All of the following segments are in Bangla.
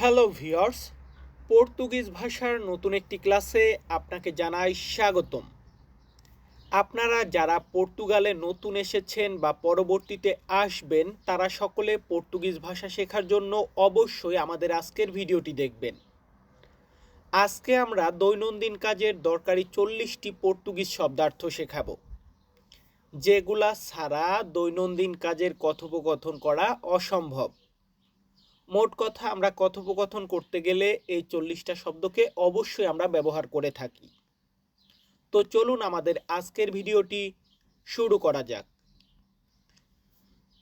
হ্যালো ভিওর্স পর্তুগিজ ভাষার নতুন একটি ক্লাসে আপনাকে জানাই স্বাগতম। আপনারা যারা পর্তুগালে নতুন এসেছেন বা পরবর্তীতে আসবেন, তারা সকলে পর্তুগিজ ভাষা শেখার জন্য অবশ্যই আমাদের আজকের ভিডিওটি দেখবেন। আজকে আমরা দৈনন্দিন কাজের দরকারি চল্লিশটি পর্তুগিজ শব্দার্থ শেখাবো, যেগুলা ছাড়া দৈনন্দিন কাজের কথোপকথন করা অসম্ভব। মোট কথা আমরা কথোপকথন করতে গেলে এই চল্লিশটা শব্দকে অবশ্যই আমরা ব্যবহার করে থাকি। তো চলুন আমাদের আজকের ভিডিওটি শুরু করা যাক।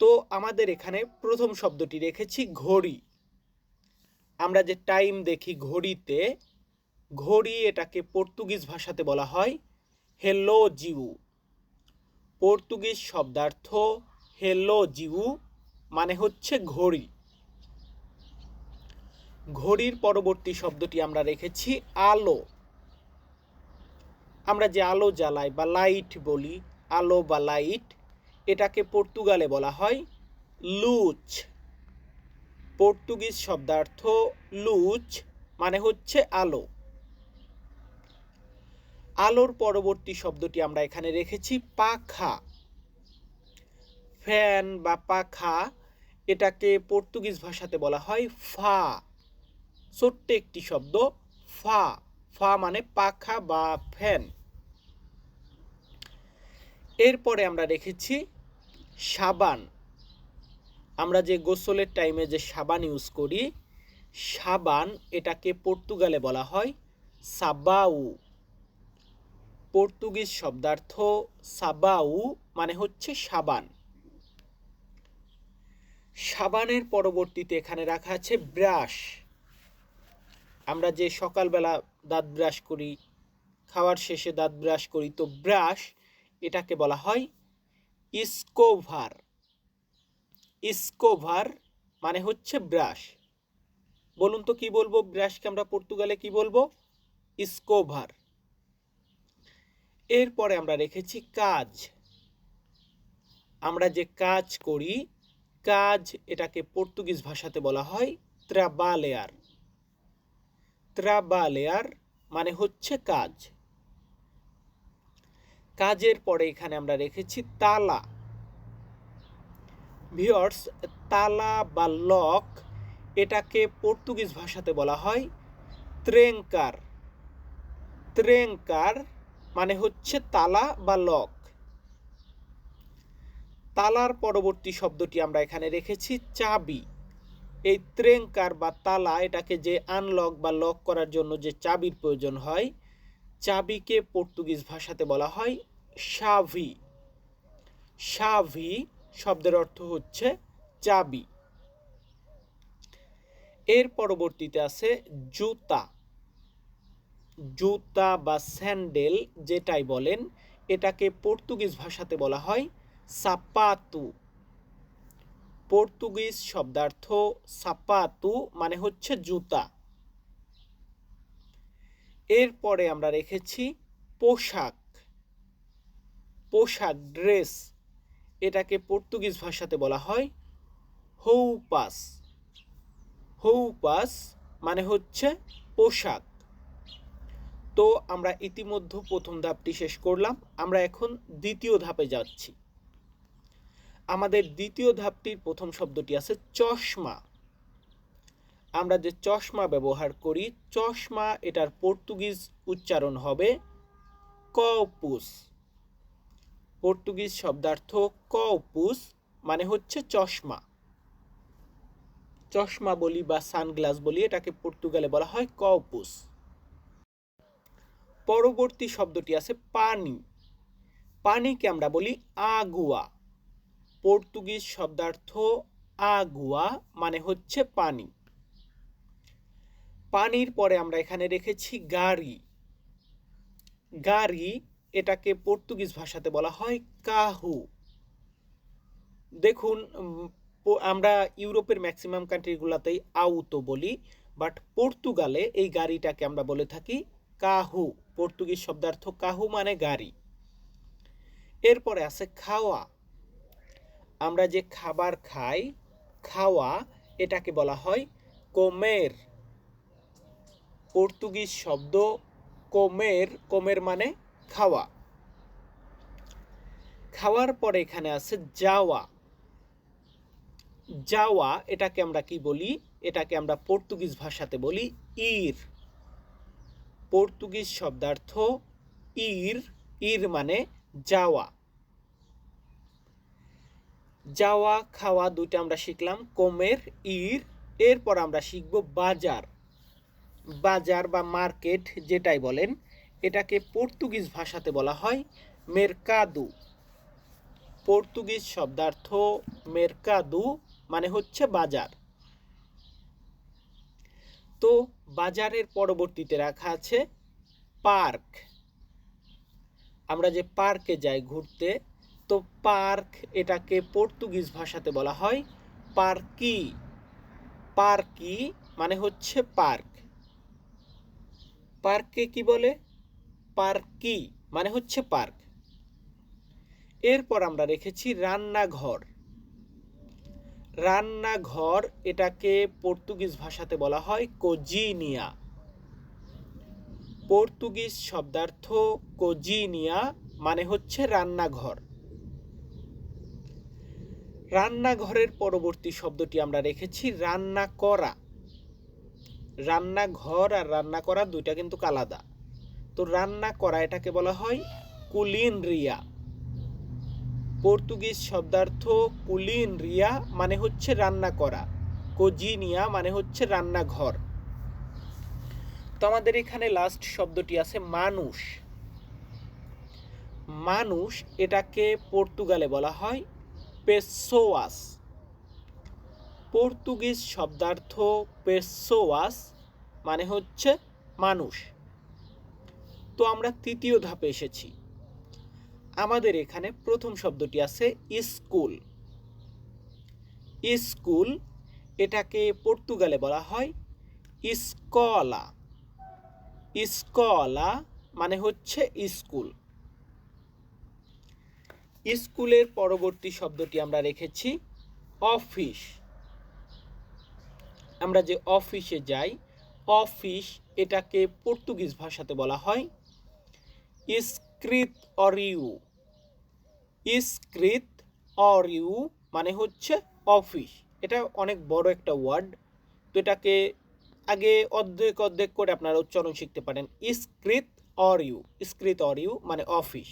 তো আমাদের এখানে প্রথম শব্দটি রেখেছি ঘড়ি। আমরা যে টাইম দেখি ঘড়িতে, ঘড়ি এটাকে পর্তুগিজ ভাষাতে বলা হয় হেলো জিউ পর্তুগিজ শব্দার্থ হেলো জিউ মানে হচ্ছে ঘড়ি। ঘড়ির পরবর্তী শব্দটি আমরা রেখেছি আলো। আমরা যে আলো জ্বালাই বা লাইট বলি, আলো বা লাইট এটাকে পর্তুগালে বলা হয় লুচ। পর্তুগিজ শব্দার্থ লুচ মানে হচ্ছে আলো। আলোর পরবর্তী শব্দটি আমরা এখানে রেখেছি পাখা। ফ্যান বা পাখা, এটাকে পর্তুগিজ ভাষাতে বলা হয় ফা। ছোট্ট একটি শব্দ, ফা। ফা মানে পাখা বা ফ্যান। এরপরে আমরা রেখেছি সাবান। আমরা যে গোসলের টাইমে যে সাবান ইউজ করি, সাবান এটাকে পর্তুগালে বলা হয় সাবাউ। পর্তুগিজ শব্দার্থ সাবাউ মানে হচ্ছে সাবান। সাবানের পরবর্তীতে এখানে রাখা আছে ব্রাশ। আমরা যে সকালবেলা দাঁত ব্রাশ করি, খাওয়ার শেষে দাঁত ব্রাশ করি, তো ব্রাশ এটাকে বলা হয় ইস্কোভার। ইস্কোভার মানে হচ্ছে ব্রাশ বলুন তো কি বলব? ব্রাশকে আমরা পর্তুগালে কি বলব? ইস্কোভার। এরপরে আমরা রেখেছি কাজ। আমরা যে কাজ করি, কাজ এটাকে পর্তুগিজ ভাষাতে বলা হয় ত্রাবালেয়ার। ত্রাবালেয়ার মানে হচ্ছে কাজ। কাজের পরে এখানে আমরা রেখেছি তালা। ভিওর্স তালা বা লক এটাকে পর্তুগিজ ভাষাতে বলা হয় ত্রেঙ্কার। ত্রেঙ্কার মানে হচ্ছে তালা বা লক। তালার পরবর্তী শব্দটি আমরা এখানে রেখেছি চাবি। এই ত্রেঙ্কার বা তালা এটাকে যে আনলক বা লক করার জন্য যে চাবির প্রয়োজন হয়, চাবিকে পর্তুগিজ ভাষাতে বলা হয় সাভি। সাভি শব্দের অর্থ হচ্ছে চাবি। এর পরবর্তীতে আছে জুতা। জুতা বা স্যান্ডেল যেটাই বলেন, এটাকে পর্তুগিজ ভাষাতে বলা হয় সাপাতু। পর্তুগিজ শব্দার্থ সাপাতু মানে হচ্ছে জুতা। এরপরে আমরা রেখেছি পোশাক। পোশাক, ড্রেস, এটাকে পর্তুগিজ ভাষাতে বলা হয় হৌপাস। হৌপাস মানে হচ্ছে পোশাক। তো আমরা ইতিমধ্যে প্রথম ধাপটি শেষ করলাম, আমরা এখন দ্বিতীয় ধাপে যাচ্ছি। আমাদের দ্বিতীয় ধাপটির প্রথম শব্দটি আছে চশমা। আমরা যে চশমা ব্যবহার করি, চশমা এটার পর্তুগিজ উচ্চারণ হবে কপুস পর্তুগিজ শব্দার্থ কপুস মানে হচ্ছে চশমা। চশমা বলি বা সানগ্লাস বলি এটাকে পর্তুগালে বলা হয় কপুস পরবর্তী শব্দটি আছে পানি। পানিকে আমরা বলি আগুয়া। পর্তুগিজ শব্দার্থ আগুয়া মানে হচ্ছে পানি। পানির পরে আমরা এখানে রেখেছি গাড়ি। গাড়ি এটাকে পর্তুগিজ ভাষাতে বলা হয় কাহু। দেখুন আমরা ইউরোপের ম্যাক্সিমাম কান্ট্রিগুলোতেই আউতো বলি, বাট পর্তুগালে এই গাড়িটাকে আমরা বলে থাকি কাহু। পর্তুগিজ শব্দার্থ কাহু মানে গাড়ি। এরপরে আছে খাওয়া। আমরা যে খাবার খাই, খাওয়া, এটাকে বলা হয় কোমের। পর্তুগিজ শব্দ কোমের কোমের মানে খাওয়া। খাওয়ার পরে এখানে আছে যাওয়া। যাওয়া, এটাকে আমরা কি বলি? এটাকে আমরা পর্তুগিজ ভাষাতে বলি ইর। পর্তুগিজ শব্দার্থ ইর ইর মানে যাওয়া। যাওয়া, খাওয়া দুইটা আমরা শিখলাম। কোমের, ইর, এরপর আমরা শিখব বাজার। বাজার বা মার্কেট যেটাই বলেন, এটাকে পর্তুগিজ ভাষাতে বলা হয় মেরকাদু। পর্তুগিজ শব্দার্থ মেরকাদু মানে হচ্ছে বাজার। তো বাজারের পরবর্তীতে রাখা আছে পার্ক। আমরা যে পার্কে যাই ঘুরতে তো পার্ক এটাকে পর্তুগিজ ভাষাতে বলা হয় পার্কি। পার্কি মানে হচ্ছে পার্ক। পার্ককে কি বলে? পার্কি মানে হচ্ছে পার্ক। এরপর আমরা রেখেছি রান্নাঘর। রান্নাঘর এটাকে পর্তুগিজ ভাষাতে বলা হয় কোজিনিয়া। পর্তুগিজ শব্দার্থ কোজিনিয়া মানে হচ্ছে রান্নাঘর। রান্নাঘরের পরবর্তী শব্দটি আমরা রেখেছি রান্না করা রান্নাঘর আর রান্না করা দুইটা কিন্তু আলাদা। তো রান্না করা এটাকে বলা হয় কুলিন রিয়া পর্তুগিজ শব্দার্থ কুলিন রিয়া মানে হচ্ছে রান্না করা কোজিনিয়া মানে হচ্ছে রান্নাঘর। তো আমাদের এখানে লাস্ট শব্দটি আছে মানুষ। মানুষ এটাকে পর্তুগালে বলা হয় পেসোয়াস। পর্তুগিজ শব্দার্থ পেসোয়াস মানে হচ্ছে মানুষ। তো আমরা তৃতীয় ধাপে এসেছি। আমাদের এখানে প্রথম শব্দটি আছে স্কুল স্কুল এটাকে পর্তুগালে বলা হয় স্কলা স্কলা মানে হচ্ছে স্কুল স্কুলের পরবর্তী শব্দটি আমরা রেখেছি অফিস আমরা যে অফিসে যাই অফিস এটাকে পর্তুগিজ ভাষাতে বলা হয় স্ক্রিত অরিউ স্ক্রিত অরিউ মানে হচ্ছে অফিস এটা অনেক বড় একটা ওয়ার্ড তো এটাকে আগে অর্ধেক অর্ধেক করে আপনারা উচ্চারণ শিখতে পারেন। স্ক্রিত অরিউ স্ক্রিত অরিউ মানে অফিস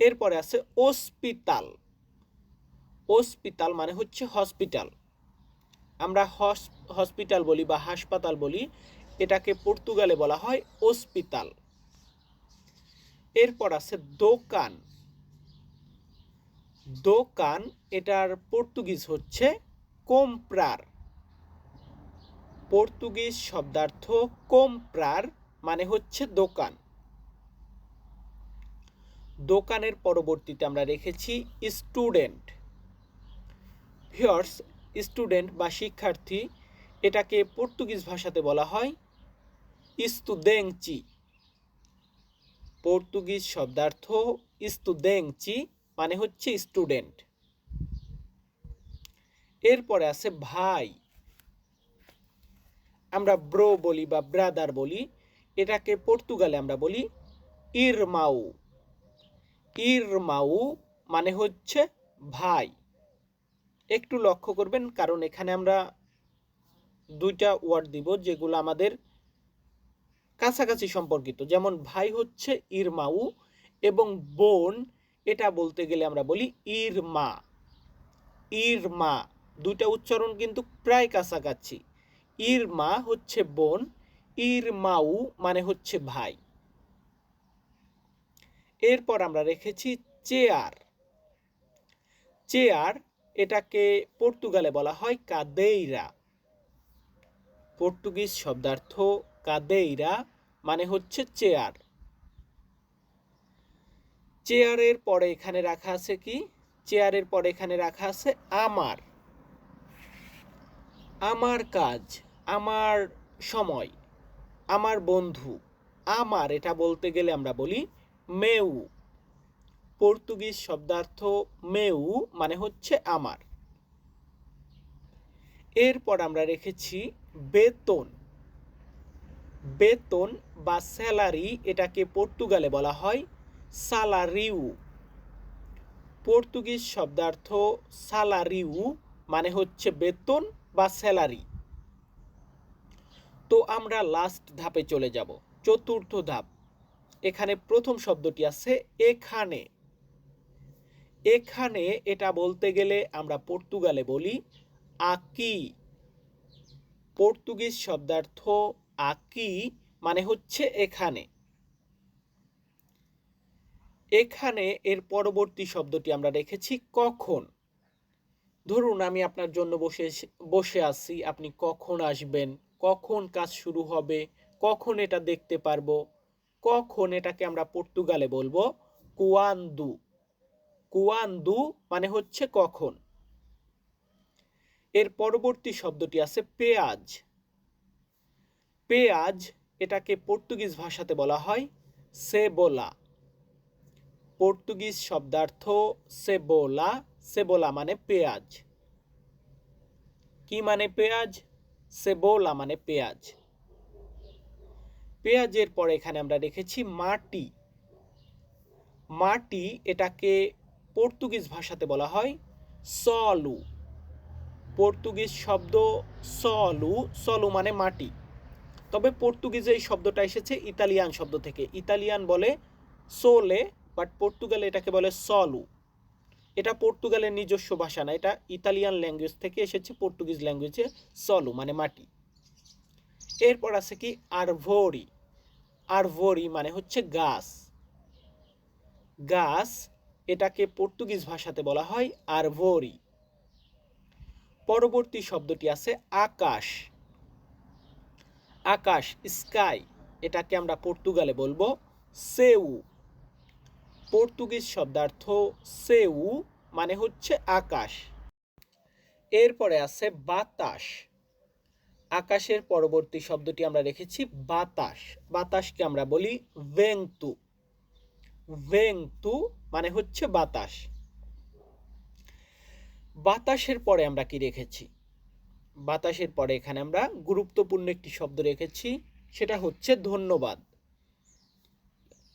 এরপরে আছে হসপিটাল হসপিটাল মানে হচ্ছে হসপিটাল আমরা হস হসপিটাল বলি বা হাসপাতাল বলি, এটাকে পর্তুগালে বলা হয় হসপিটাল এরপর আছে দোকান। দোকান, এটার পর্তুগিজ হচ্ছে কোমপ্রার পর্তুগিজ শব্দার্থ কোমপ্রার মানে হচ্ছে দোকান। দোকানের পরবর্তীতে আমরা রেখেছি স্টুডেন্ট ভিওর্স স্টুডেন্ট বা শিক্ষার্থী, এটাকে পর্তুগিজ ভাষাতে বলা হয় ইস্তুদেংচি পর্তুগিজ শব্দার্থ ইস্তুদেংচি মানে হচ্ছে স্টুডেন্ট এরপরে আছে ভাই। আমরা ব্রো বলি বা ব্রাদার বলি, এটাকে পর্তুগালে আমরা বলি ইরমাউ। ইরমাউ মানে হচ্ছে ভাই। একটু লক্ষ্য করবেন, কারণ এখানে আমরা দুইটা ওয়ার্ড দিব যেগুলো আমাদের কাছাকাছি সম্পর্কিত। যেমন ভাই হচ্ছে ইরমাউ এবং বোন, এটা বলতে গেলে আমরা বলি ইরমা। ইরমা, দুইটা উচ্চারণ কিন্তু প্রায় কাছাকাছি। ইরমা হচ্ছে বোন, ইরমাউ মানে হচ্ছে ভাই। এরপর আমরা রেখেছি চেয়ার। চেয়ার এটাকে পর্তুগালে বলা হয় কাদেইরা। পর্তুগিজ শব্দার্থ কাদেইরা মানে হচ্ছে চেয়ার। চেয়ারের পরে এখানে রাখা আছে কি? চেয়ারের পরে এখানে রাখা আছে আমার। আমার কাজ, আমার সময়, আমার বন্ধু। আমার এটা বলতে গেলে আমরা বলি মেউ। পর্তুগিজ শব্দার্থ মেউ মানে হচ্ছে আমার। এরপর আমরা রেখেছি বেতন। বেতন বা স্যালারি এটাকে পর্তুগালে বলা হয় সালারিউ। পর্তুগিজ শব্দার্থ সালারিউ মানে হচ্ছে বেতন বা স্যালারি। তো আমরা লাস্ট ধাপে চলে যাব, চতুর্থ ধাপ। এখানে প্রথম শব্দটি আছে এখানে। এখানে এটা বলতে গেলে আমরা পর্তুগালে বলি আকি। পর্তুগিজ শব্দার্থ আকি মানে হচ্ছে এখানে। এখানে এর পরবর্তী শব্দটি আমরা রেখেছি কখন। ধরুন আমি আপনার জন্য বসে বসে আছি, আপনি কখন আসবেন, কখন কাজ শুরু হবে, কখন এটা দেখতে পারব কখন এটাকে আমরা পর্তুগালে বলব? কুয়ান্দু। কুয়ান্দু মানে হচ্ছে কখন? এর পরবর্তী শব্দটি আছে পেঁয়াজ। পেঁয়াজ এটাকে পর্তুগিজ ভাষাতে বলা হয় সেবোলা। পর্তুগিজ শব্দার্থ সেবোলা। সেবোলা মানে পেঁয়াজ। কি মানে পেঁয়াজ? সেবোলা মানে পেঁয়াজ। পেঁয়াজের পরে এখানে আমরা রেখেছি মাটি। মাটি এটাকে পর্তুগিজ ভাষাতে বলা হয় সলু। পর্তুগিজ শব্দ সলু সলু মানে মাটি। তবে পর্তুগিজে এই শব্দটা এসেছে ইতালিয়ান শব্দ থেকে। ইতালিয়ান বলে সোলে, বাট পর্তুগালে এটাকে বলে সলু। এটা পর্তুগালের নিজস্ব ভাষা না, এটা ইতালিয়ান ল্যাঙ্গুয়েজ থেকে এসেছে, পর্তুগিজ ল্যাঙ্গুয়েজে সলু মানে মাটি। এরপর আছে কি আরভরি। আরভরি মানে হচ্ছে গাছ। গাছ এটাকে পর্তুগিজ ভাষাতে বলা হয় আরভরি পরবর্তী শব্দটি আছে আকাশ। আকাশ, স্কাই, এটাকে আমরা পর্তুগালে বলব সেউ। পর্তুগিজ শব্দার্থ সেউ মানে হচ্ছে আকাশ। এরপরে আছে বাতাস। আকাশের পরবর্তী শব্দটি আমরা রেখেছি বাতাস। বাতাসকে আমরা বলি ভেংতু। ভেংতু মানে হচ্ছে বাতাস। বাতাসের পরে আমরা কি রেখেছি? বাতাসের পরে এখানে আমরা গুরুত্বপূর্ণ একটি শব্দ রেখেছি, সেটা হচ্ছে ধন্যবাদ।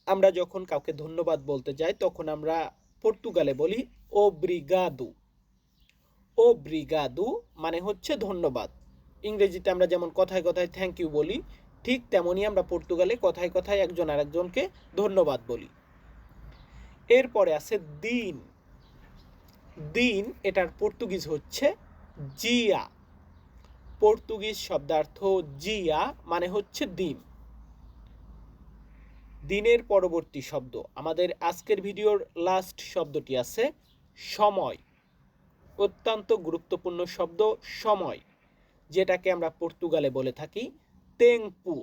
আমরা যখন কাউকে ধন্যবাদ বলতে যাই, তখন আমরা পর্তুগালে বলি ও ব্রিগাদু ও ব্রিগাদু মানে হচ্ছে ধন্যবাদ। ইংরেজিতে আমরা যেমন কথায় কথায় থ্যাংক ইউ বলি, ঠিক তেমনই আমরা পর্তুগালে কথায় কথায় একজন আরেকজনকে ধন্যবাদ বলি। এরপরে আছে দিন। দিন, এটার পর্তুগিজ হচ্ছে জিয়া। পর্তুগিজ শব্দার্থ জিয়া মানে হচ্ছে দিন। দিনের পরবর্তী শব্দ। আমাদের আজকের ভিডিওর লাস্ট শব্দটি আছে সময়। অত্যন্ত গুরুত্বপূর্ণ শব্দ সময়। যেটাকে আমরা পর্তুগালে বলে থাকি তেংপু।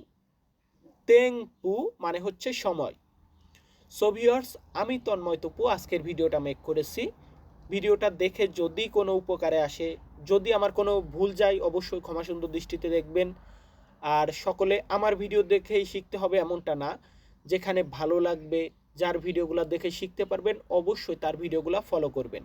তেংপু মানে হচ্ছে সময়। সোভিয়ার্স আমি তন্ময় তপু, আজকের ভিডিওটা মেক করেছি। ভিডিওটা দেখে যদি কোনো উপকারে আসে, যদি আমার কোনো ভুল যায়, অবশ্যই ক্ষমা সুন্দর দৃষ্টিতে দেখবেন। আর সকলে আমার ভিডিও দেখেই শিখতে হবে এমনটা না, যেখানে ভালো লাগবে, যার ভিডিওগুলো দেখে শিখতে পারবেন, অবশ্যই তার ভিডিওগুলো ফলো করবেন।